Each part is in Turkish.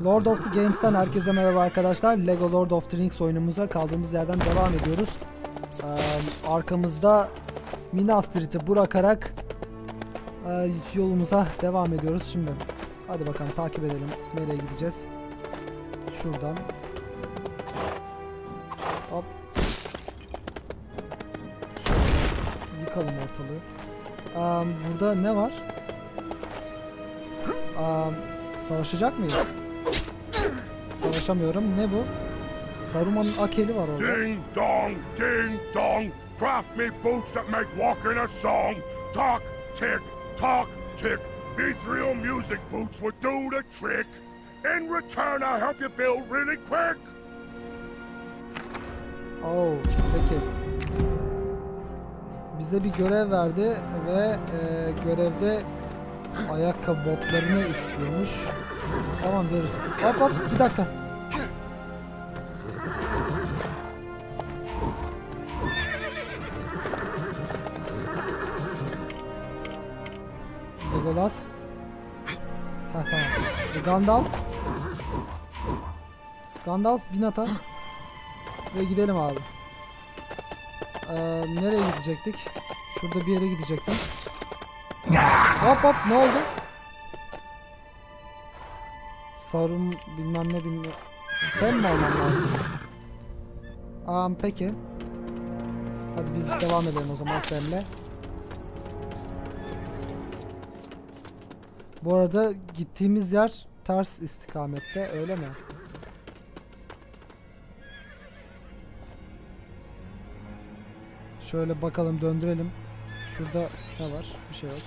Lord of the Games'ten herkese merhaba arkadaşlar. Lego Lord of the Rings oyunumuza kaldığımız yerden devam ediyoruz. Ee, arkamızda Minas Tirith'i bırakarak e, yolumuza devam ediyoruz şimdi. Hadi bakalım takip edelim. Nereye gideceğiz? Şuradan. Hop. Yıkalım ortalığı. Ee, burada ne var? Ee, savaşacak mıyız? Savaşamıyorum. Ne bu? Saruman'ın akeli var orada. Ding dong, ding dong, craft me boots that make walking a song. Talk, tick, talk, tick. These real music boots would do the trick. In return, I help you build really quick. Oo, peki. Bize bir görev verdi ve e, görevde ayakkabı botlarını istiyormuş. Tamam veririz. Hop hop bir dakika. Legolas. Ha tamam. E, Gandalf. Gandalf bin. Ve gidelim abi. Ee, nereye gidecektik? Şurada bir yere gidecektim. Hop hop ne oldu? Sarım bilmem ne bilmem. Sen mi olman lazım? Aa, peki. Hadi biz devam edelim o zaman Sam'le. Bu arada gittiğimiz yer ters istikamette öyle mi? Şöyle bakalım döndürelim. Şurada ne var? Bir şey yok.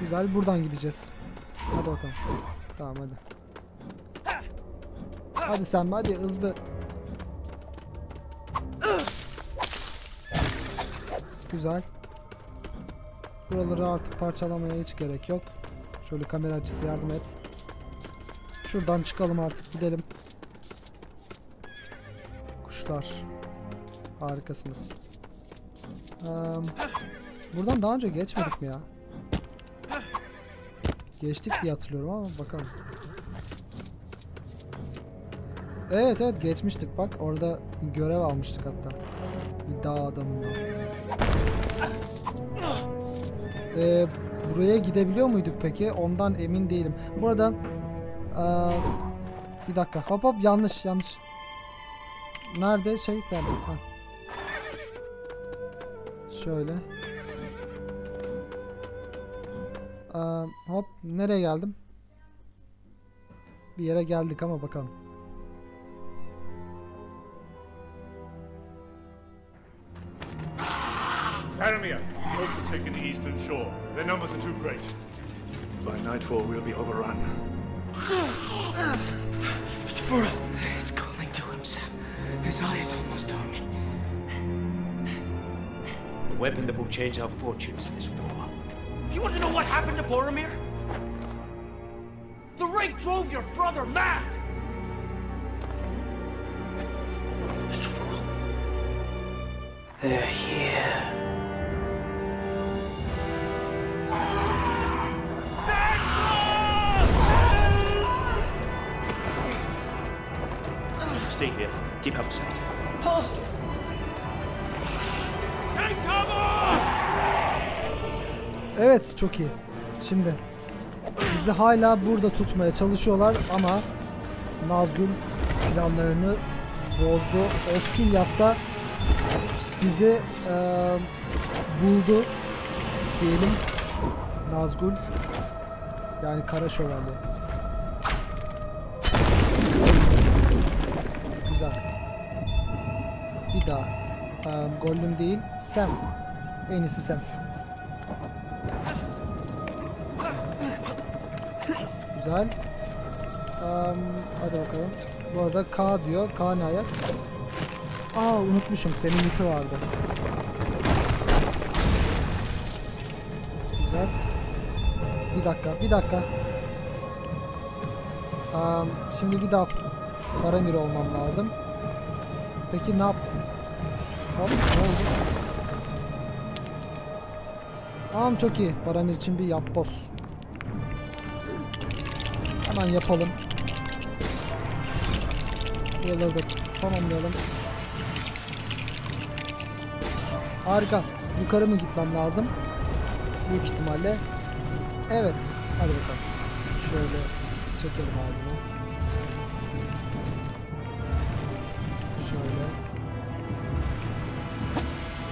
Güzel buradan gideceğiz. Hadi bakalım. Tamam hadi. Hadi sen hadi hızlı. Güzel. Buraları artık parçalamaya hiç gerek yok. Şöyle kamera açısı yardım et. Şuradan çıkalım artık gidelim. Kuşlar. Harikasınız. Eee, buradan daha önce geçmedik mi ya? Geçtik diye hatırlıyorum ama bakalım. Evet evet geçmiştik bak orada görev almıştık hatta. Bir dağ adamından. Ee, buraya gidebiliyor muyduk peki? Ondan emin değilim. Burada eee, bir dakika hop hop yanlış yanlış. Nerede şey sen? Ha. Şöyle. Aa, hop nereye geldim? Bir yere geldik ama bakalım. Faramir, the orcs have taken the eastern shore. Their numbers are too great. By nightfall, we'll be overrun. Furrow. It's calling to himself. His eye is almost on me. A weapon that will change our fortunes in this war. You want to know what happened to Boromir? The ring drove your brother mad! Mr. Furrow. They're here. Stay here. Keep out of sight. Evet çok iyi. Şimdi bizi hala burada tutmaya çalışıyorlar ama Nazgul planlarını bozdu. Oskilyat da bizi eee, buldu diyelim. Nazgul yani Kara Şövalye. Güzel. Bir daha. Eee Gollum değil, Sam. En iyisi Sam. Güzel. Am, hadi bakalım. Bu arada K diyor. K ne ayak? Aa unutmuşum. Senin ipi vardı. Güzel. Bir dakika. Bir dakika. Am, şimdi bir daha Faramir olmam lazım. Peki ne yap? Hop ne oldu? Tamam çok iyi. Faramir için bir yapboz. Hemen yapalım. Buraları da tamamlayalım. Harika. Yukarı mı gitmem lazım? Büyük ihtimalle. Evet. Hadi bakalım. Şöyle çekelim abi bunu. Şöyle.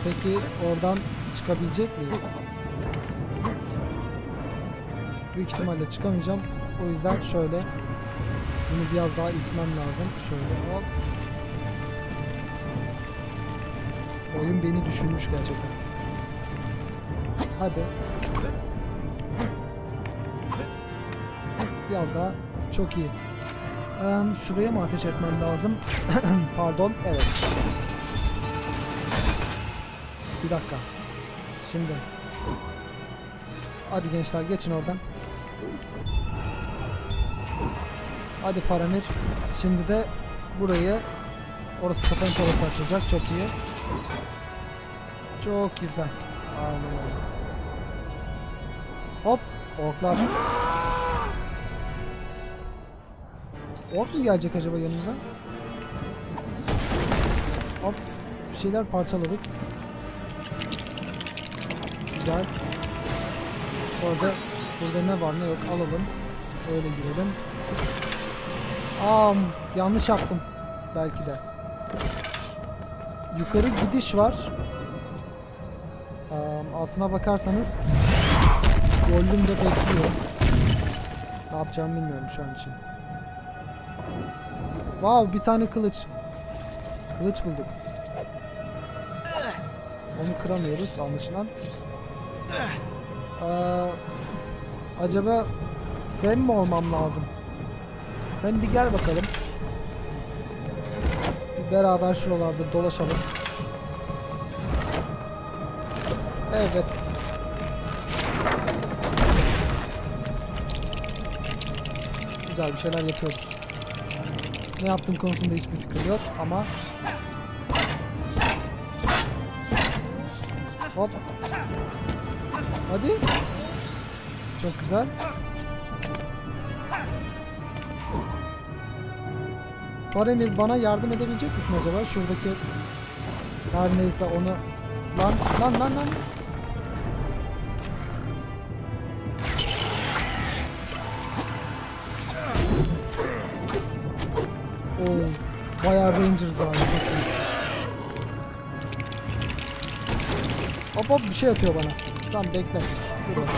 Peki oradan çıkabilecek miyim? Büyük ihtimalle çıkamayacağım. O yüzden şöyle bunu biraz daha itmem lazım. Şöyle hop. Oyun beni düşünmüş gerçekten. Hadi. Biraz daha. Çok iyi. Eee, şuraya mı ateş etmem lazım? Pardon. Evet. Bir dakika. Şimdi. Hadi gençler geçin oradan. Hadi Faramir. Şimdi de burayı orası kapanış orası açılacak. Çok iyi. Çok güzel. Aynen. Hop. Orklar. Ork mu gelecek acaba yanımıza? Hop. Bir şeyler parçaladık. Güzel. Orada burada ne var ne yok alalım. Öyle girelim. Aa yanlış yaptım. Belki de. Yukarı gidiş var. Aa, aslına bakarsanız Gollum da bekliyor. Ne yapacağımı bilmiyorum şu an için. Wow bir tane kılıç. Kılıç bulduk. Onu kıramıyoruz anlaşılan. Aa, acaba sen mi olmam lazım? Sen bir gel bakalım. Bir beraber şuralarda dolaşalım. Evet. Güzel bir şeyler yapıyoruz. Ne yaptığım konusunda hiçbir fikrim yok ama Hop. Hadi. Çok güzel. Faremir bana yardım edebilecek misin acaba? Şuradaki her neyse onu lan lan lan lan Oo, bayağı Rangers abi çok iyi. Hop hop bir şey atıyor bana. Tamam bekle. Bakalım.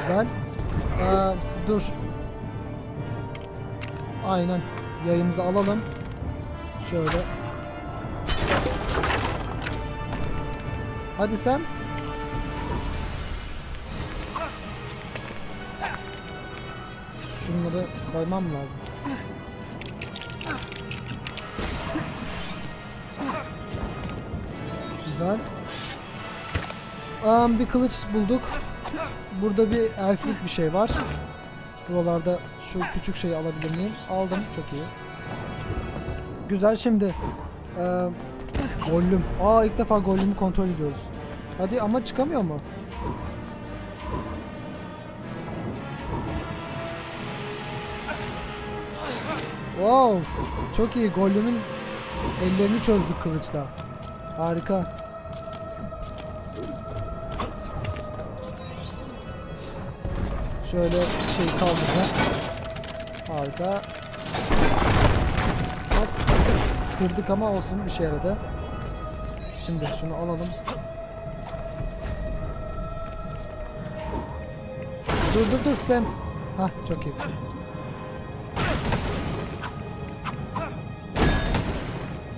Güzel. Ee, dur. Aynen. Yayımızı alalım. Şöyle. Hadi sen. Şunları koymam lazım. Güzel. Am, bir kılıç bulduk. Burada bir elflik bir şey var. Buralarda şu küçük şeyi alabilir miyim? Aldım. Çok iyi. Güzel şimdi. Ee, Gollum. Aa ilk defa Gollum'u kontrol ediyoruz. Hadi ama çıkamıyor mu? Wow. Çok iyi. Gollum'un ellerini çözdük kılıçla. Harika. Şöyle şey kaldıracağız. Harika. Hop. Kırdık ama olsun bir şey yaradı. Şimdi şunu alalım. Dur dur dur Sam. Hah çok iyi.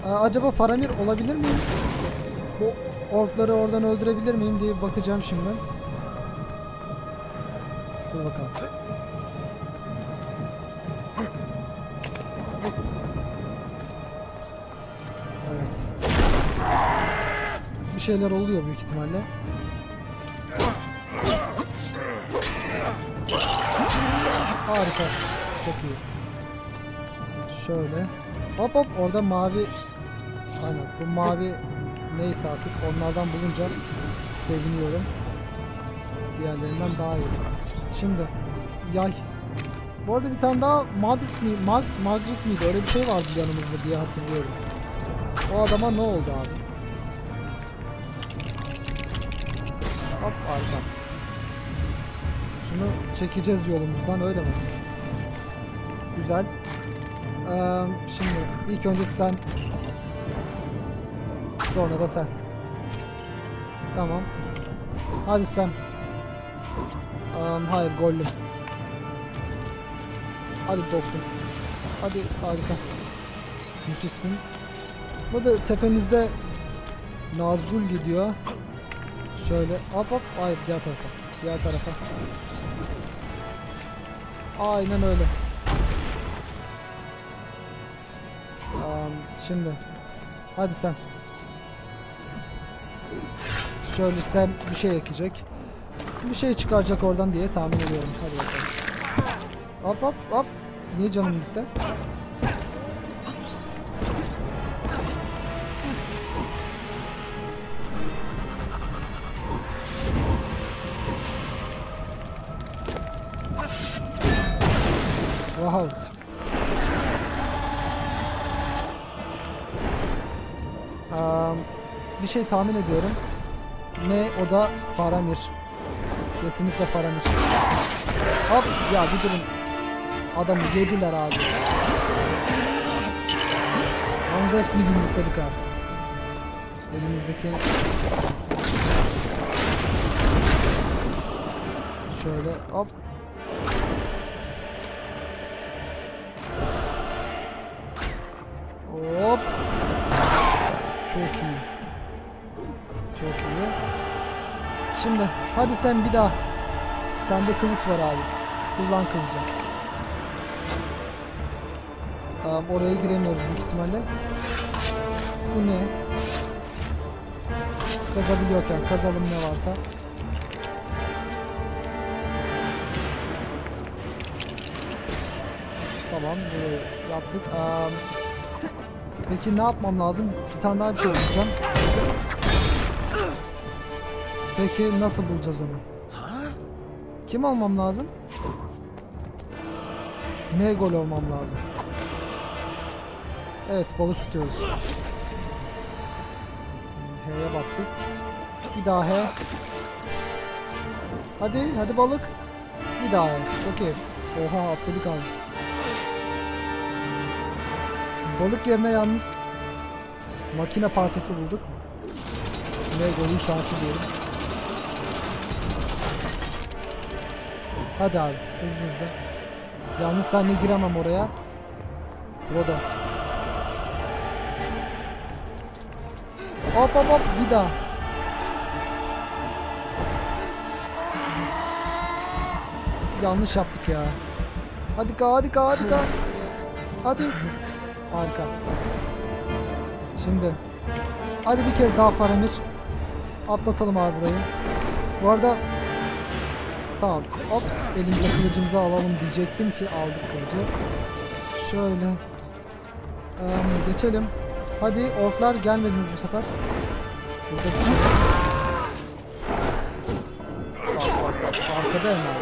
Aa, acaba Faramir olabilir miyim? Bu orkları oradan öldürebilir miyim diye bakacağım şimdi. Dur bakalım. Şeyler oluyor büyük ihtimalle. Harika. Çok iyi. Şöyle. Hop hop orada mavi Aynen bu mavi neyse artık onlardan bulunca seviniyorum. Diğerlerinden daha iyi. Şimdi yay. Bu arada bir tane daha Madrid mi, Mag, Magritte miydi? Öyle bir şey vardı yanımızda diye hatırlıyorum. O adama ne oldu abi? Hop arka. Şunu çekeceğiz yolumuzdan öyle mi? Güzel. Ee, şimdi ilk önce sen. Sonra da sen. Tamam. Hadi sen. Ee, hayır gollüm. Hadi dostum. Hadi harika. Müthişsin. Burada tepemizde Nazgul gidiyor. Şöyle hop hop. Hayır diğer tarafa. Diğer tarafa. Aynen öyle. Am, şimdi. Hadi sen. Şöyle sen bir şey ekecek. Bir şey çıkaracak oradan diye tahmin ediyorum. Hadi bakalım. Hop hop hop. Niye canım gitti? Bir şey tahmin ediyorum. Ne o da Faramir. Kesinlikle Faramir. Hop ya bir durun. Adamı yediler abi. Yalnız hepsini yumrukladık ha. Elimizdeki Şöyle hop. Hop. İyi. Şimdi hadi sen bir daha. Sende kılıç var abi. Kullan kılıcı. Tamam oraya giremiyoruz büyük ihtimalle. Bu ne? Kazabiliyorken kazalım ne varsa. Tamam burayı yaptık. Am, peki ne yapmam lazım? Bir tane daha bir şey bulacağım. Peki nasıl bulacağız onu? Kim olmam lazım? Smegol olmam lazım. Evet balık tutuyoruz. H'ye bastık. Bir daha H. Hadi hadi balık. Bir daha H. Çok iyi. Oha atladık abi. Balık yerine yalnız makine parçası bulduk. Smegol'un şansı diyelim. Hadi abi hızlı hızlı. Yalnız senle giremem oraya. Frodo. Hop hop hop bir daha. Yanlış yaptık ya. Hadi ka hadi ka hadi ka. Hadi. Harika. Şimdi. Hadi bir kez daha Faramir. Atlatalım abi burayı. Bu arada Tamam. Hop elimize kılıcımızı alalım diyecektim ki aldık kılıcı. Şöyle. Ee, geçelim. Hadi orklar gelmediniz bu sefer. Burada şey. Arkada hemen.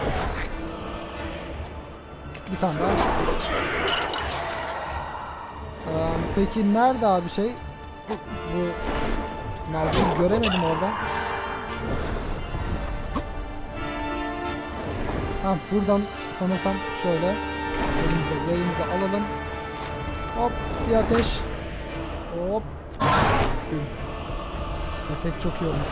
Bir tane daha. Ee, peki nerede abi şey? Bu, Nazgul göremedim oradan. Ha buradan sanırsam şöyle elimize yayımıza alalım. Hop bir ateş. Hop. Güm. Efekt çok iyi olmuş.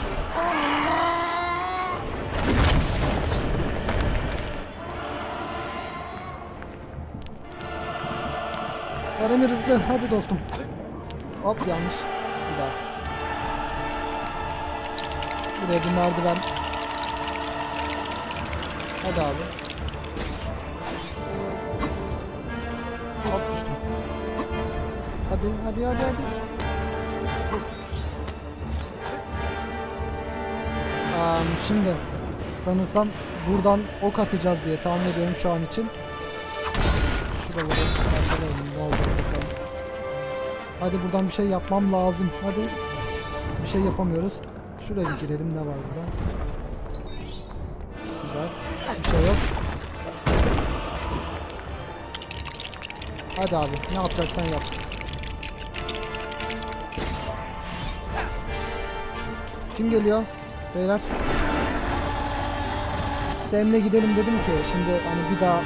Faramir hızlı. Hadi dostum. Hop yanlış. Bir daha. Buraya bir merdiven. Hadi abi. Hop düştüm. Hadi hadi hadi hadi. Am, şimdi sanırsam buradan ok atacağız diye tahmin ediyorum şu an için. Şuraları parçalayalım ne olacak bakalım. Hadi buradan bir şey yapmam lazım. Hadi. Bir şey yapamıyoruz. Şuraya bir girelim ne var burada. Bir şey yok. Hadi abi ne yapacaksan yap. Kim geliyor? Beyler. Sem'le gidelim dedim ki şimdi hani bir daha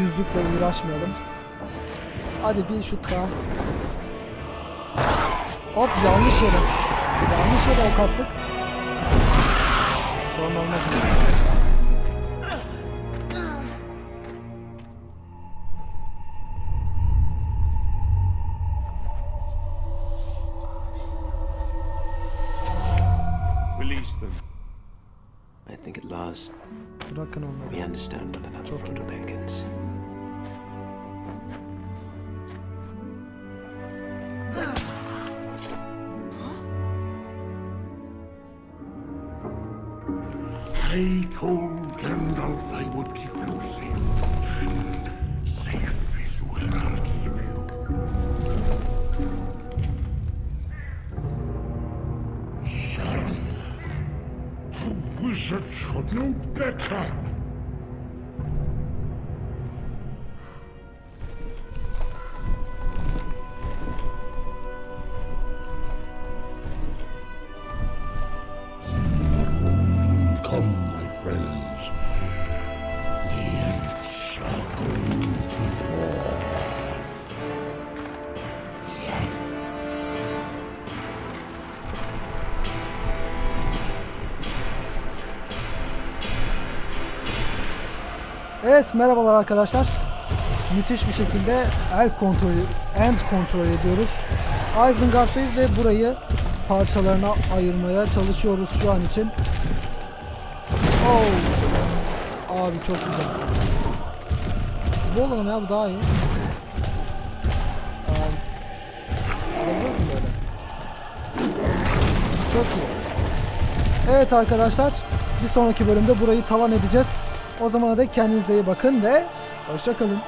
yüzükle uğraşmayalım. Hadi bir şut daha. Hop yanlış yere. Yanlış yere ok attık. Sorun olmaz mı? I think at last we understand one another, Çok iyi. Frodo Baggins. I told Gandalf I would keep you should know better. Evet merhabalar arkadaşlar. Müthiş bir şekilde elf kontrolü, end kontrol ediyoruz. Isengard'dayız ve burayı parçalarına ayırmaya çalışıyoruz şu an için. Oh. Abi çok güzel. Bu olalım ya bu daha iyi. Çok iyi. Evet arkadaşlar bir sonraki bölümde burayı talan edeceğiz. O zamana dek kendinize iyi bakın ve hoşçakalın.